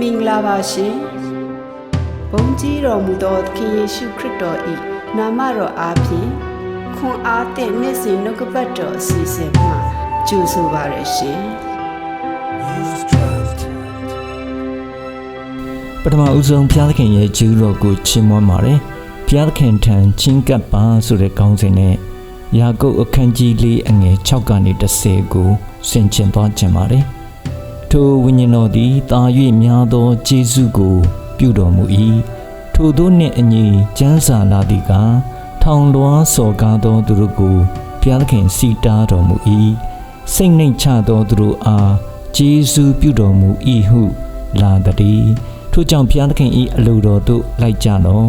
မင်္ဂလာပါရှင်ဘုန်းကြီးတော်မူသောသခင်ယေရှုခရစ်တော်၏နာမတော်အားဖြင့်ခွန်အားသည့်နေ့စဉ်နှုတ်ကပတ်တော်အစီအစဉ်မှာကြိုဆိုပါရရှင်ပထမဦးဆုံးဘုရားသခင်ရဲ့ဂျူးတော်ကိုချီးမွမ်းပါတယ်ဘုရားသခင်ထံချင်းကပ်ပါဆိုတဲ့ကောင်းစဉ်နဲ့ယာကုပ်အခန်းကြီးလေးအငယ်6ကနေ10ကိုဆင်ခြင်သွားခြင်းပါတယ် ထိုဝိညာဉ်တော်သည်တာ၍များသောကျေးဇူးကို ပြုတော်မူ၏ထိုသို့နှင့်အညီကျမ်းစာလာသည်ကထောင်လွှားစော်ကားသောသူတို့ကိုဘုရားသခင်စီတားတော်မူ၏စိတ်နှိမ်ချသောသူတို့အားကျေးဇူးပြုတော်မူ၏ဟုလာတည်းထို့ကြောင့်ဘုရားသခင်၏အလိုတော်သို့လိုက်ကြလော့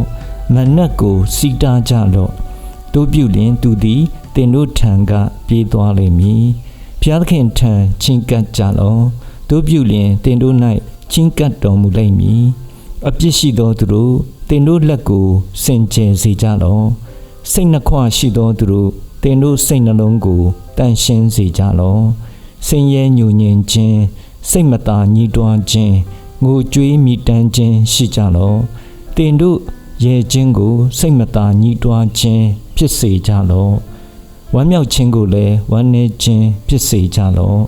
မနတ်ကိုစီတားကြလော့တို့ပြုလျင်သူသည်တင်တို့ထံကပြေးသွားလိမ့်မည်ဘုရားသခင်ထံချင်းကပ်ကြလော့ တို့ပြုလျင်တင်တို့၌ချင်းကပ်တော်မူလိမ့်မည်အပြစ်ရှိသောသူတို့တင်တို့လက်ကိုစင်ကြယ်စေကြလော့စိတ်နှခွရှိသောသူတို့တင်တို့စိတ်နှလုံးကိုတန့်ရှင်းစေကြလော့ဆင်းရဲညှို့ညင်ခြင်းစိတ်မသာညှိတွားခြင်းငိုကြွေးမိတမ်းခြင်းရှိကြလော့တင်တို့ရဲ့ခြင်းကိုစိတ်မသာညှိတွားခြင်းဖြစ်စေကြလော့ဝမ်းမြောက်ခြင်းကိုလည်းဝမ်းနည်းခြင်းဖြစ်စေကြလော့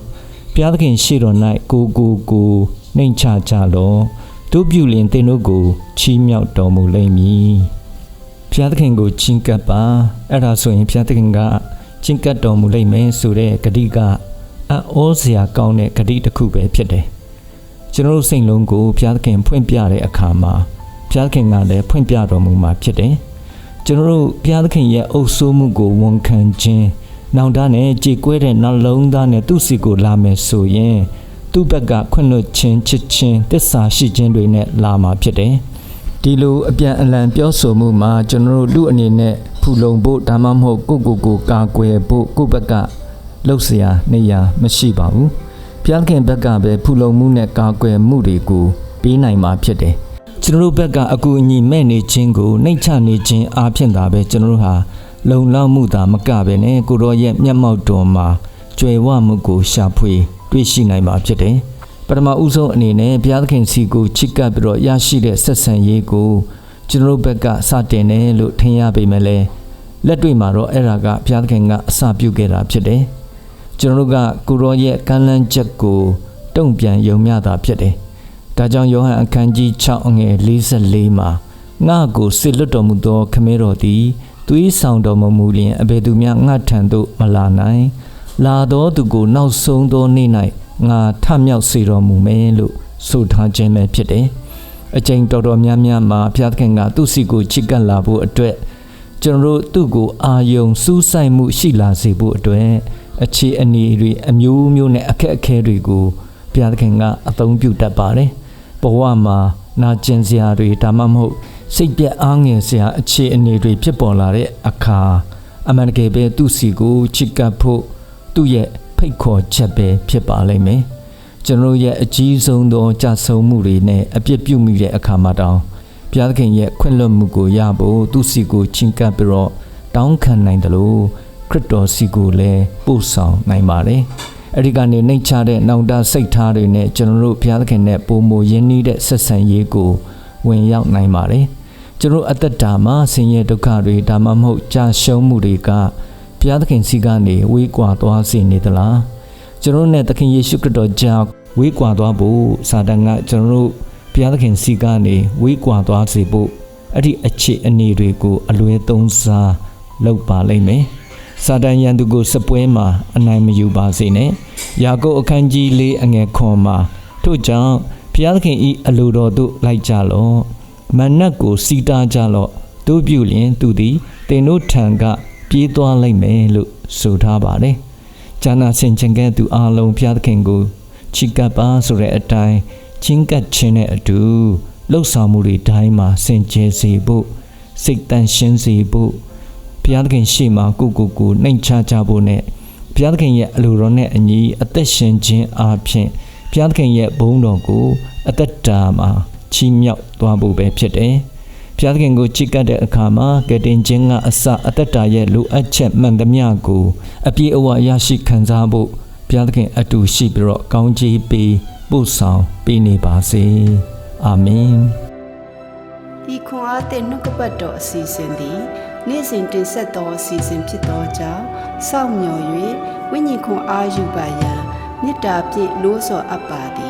ဘုရားသခင်ရှေ့တော်၌ကိုကိုကိုနှိမ်ချကြလော့တို့ပြုလင်တင်တို့ကိုချီးမြှောက်တော်မူလိမ့်မည်ဘုရားသခင်ကိုချီးကပ်ပါအဲ့ဒါဆိုရင်ဘုရားသခင်ကချီးကပ်တော်မူလိမ့်မယ်ဆိုတဲ့ဂတိကအံ့ဩစရာကောင်းတဲ့ဂတိတစ်ခုပဲဖြစ်တယ်ကျွန်တော်တို့စိတ်လုံးကိုဘုရားသခင်ဖွင့်ပြတဲ့အခါမှာဘုရားသခင်ကလည်းဖွင့်ပြတော်မူမှာဖြစ်တယ်ကျွန်တော်တို့ဘုရားသခင်ရဲ့အုပ်စိုးမှုကိုဝန်ခံခြင်း နောင်တနဲ့ကြည်ကွဲတဲ့နှလုံးသားနဲ့သူ့စီကိုလာမယ်ဆိုရင်သူ့ဘက်ကခွင့်လွှတ်ခြင်းချစ်ခြင်းတစ္ဆာရှိခြင်းတွေနဲ့လာမှာဖြစ်တယ်ဒီလိုအပြန်အလှန်ပြောဆိုမှုမှာကျွန်တော်တို့လူအနေနဲ့ဖူလုံဖို့ဒါမှမဟုတ်ကိုယ့်ကိုယ်ကိုကာကွယ်ဖို့ကိုယ့်ဘက်ကလှုပ်เสียနေရမရှိပါဘူးဘုရားခင်ဘက်ကပဲဖူလုံမှုနဲ့ကာကွယ်မှုတွေကိုပေးနိုင်မှာဖြစ်တယ်ကျွန်တော်တို့ဘက်ကအကူအညီမဲ့နေခြင်းကိုနှိမ့်ချနေခြင်းအားဖြင့်သာပဲကျွန်တော်တို့ဟာ လုံလောက်မှုသာမကပဲနဲ့ကိုရောရဲ့မျက်မှောက်တော်မှာကြွယ်ဝမှုကိုရှာဖွေ တွေ့ရှိနိုင်မှာဖြစ်တယ်ပထမဦးဆုံးအနေနဲ့ဘုရားသခင်စီကိုချစ်ကပ်ပြီးတော့ရရှိတဲ့ဆက်ဆံရေးကိုကျွန်တော်တို့ဘက်ကစတင်တယ်လို့ထင်ရပေမဲ့လည်းလက်တွေ့မှာတော့အဲ့ဒါကဘုရားသခင်ကအစပြုခဲ့တာဖြစ်တယ်ကျွန်တော်တို့ကကိုရောရဲ့ကမ်းလှမ်းချက်ကိုတုံ့ပြန်ယုံမျှတာဖြစ်တယ်။ဒါကြောင့်ယောဟန်အခန်းကြီး6အငယ်44မှာငါ့ကိုစစ်လွတ်တော်မူသောခမဲတော်သည် သွေးဆောင်တော်မမူလျင်အဘယ်သူမျှငါထံသို့မလာနိုင်။လာသောသူကိုနောက်ဆုံးသောနေ့၌ငါထမြောက်စေတော်မူမယ်လို့ဆိုထားခြင်းပဲဖြစ်တယ်။အကျင့်တော်တော်များများမှာဘုရားသခင်ကသူ့စီကိုချစ်ကပ်လာဖို့အတွက်ကျွန်တော်တို့သူ့ကိုအာယုံစူးစိုက်မှုရှိလာစေဖို့အတွက်အခြေအနေတွေအမျိုးမျိုးနဲ့အခက်အခဲတွေကိုဘုရားသခင်ကအသုံးပြုတတ်ပါတယ်။ဘဝမှာနာကျင်စရာတွေဒါမှမဟုတ် စိတ်ပြက်အားငယ်စရာအခြေအနေတွေဖြစ်ပေါ်လာတဲ့အခါအမှန်တကယ်ပဲသူ့စီကိုချစ်ကပ်ဖို့သူ့ရဲ့ဖိတ်ခေါ်ချက်ပဲဖြစ်ပါလိမ့်မယ်။ကျွန်တော်ရဲ့အကြီးဆုံးသောကြဆုံမှုတွေနဲ့အပြစ်ပြုမိတဲ့အခါမှာတောင်ဘုရားသခင်ရဲ့ခွင့်လွှတ်မှုကိုရဖို့သူ့စီကိုချင်ကပ်ပြီးတော့တောင်းခံနိုင်တယ်လို့ခရစ်တော်စီကိုလည်းပို့ဆောင်နိုင်ပါတယ်။အဲဒီကနေနှိတ်ချတဲ့နောင်တစိတ်ထားတွေနဲ့ကျွန်တော်တို့ဘုရားသခင်နဲ့ပုံမရင်းနှီးတဲ့ဆက်ဆံရေးကိုဝင်ရောက်နိုင်ပါတယ်။ ကျွန်တော်အသက်တာမှာဆင်းရဲဒုက္ခတွေဒါမှမဟုတ်ကြာရှုံးမှုတွေကဘုရားသခင်စီကနေဝေးကွာသွားစေနေသလား။ကျွန်တော်နဲ့သခင်ယေရှုခရစ်တော်ကြောင့်ဝေးကွာသွားဖို့စာတန်ကကျွန်တော်တို့ဘုရားသခင်စီကနေဝေးကွာသွားစေဖို့အဲ့ဒီအခြေအနေတွေကိုအလွဲသုံးစားလုပ်ပါလိမ့်မယ်။စာတန်ရန်သူကိုစပွဲမှာအနိုင်မယူပါစေနဲ့။ယာကုပ်အခန်းကြီး၄အငယ်ခွန်မှာထို့ကြောင့်ဘုရားသခင်ဤအလိုတော်သို့လိုက်ကြလော့။ မနတ်ကိုစီတားကြလော့။တို့ပြုလျင်သူသည်တင်တို့ထံကပြေးသွားလိမ့်မယ်လို့ဆိုထားပါတယ်။ဂျာနာစင်ချင်ကဲ့သူအားလုံးဘုရားသခင်ကိုချစ်ကပ်ပါဆိုတဲ့အတိုင်းချင်းကပ်ခြင်းနဲ့အတူလှုပ်ဆောင်မှုတွေတိုင်းမှာစင်ကြယ်စေဖို့စိတ်တန်ရှင်းစေဖို့ဘုရားသခင်ရှေ့မှာကိုကိုကိုနှိမ်ချကြဖို့နဲ့ဘုရားသခင်ရဲ့အလိုတော်နဲ့အညီအသက်ရှင်ခြင်းအပြင်ဘုရားသခင်ရဲ့ဘုန်းတော်ကိုအသက်တာမှာ ချီးမြှောက်သွားဖို့ပဲဖြစ်တယ်။ဘုရားသခင်ကိုချစ်ကပ်တဲ့အခါမှာကယ်တင်ခြင်းကအစအသက်တာရဲ့လိုအပ်ချက်မှန်သမျှကိုအပြည့်အဝရရှိခံစားဖို့ဘုရားသခင်အတူရှိပြီးတော့ကောင်းချီးပေးပို့ဆောင်ပေးနေပါစေအာမင်ဤခွန်အားသည့်နှုတ်ကပတ်တော်အစီအစဉ်သည်နေ့စဉ်တင်ဆက်သောအစီအစဉ်ဖြစ်သောကြောင့်စောင့်မျှော်၍ဝိညာဉ်ခွန်အားယူပါရန်မေတ္တာဖြင့်လို့ဆော်အပ်ပါသည်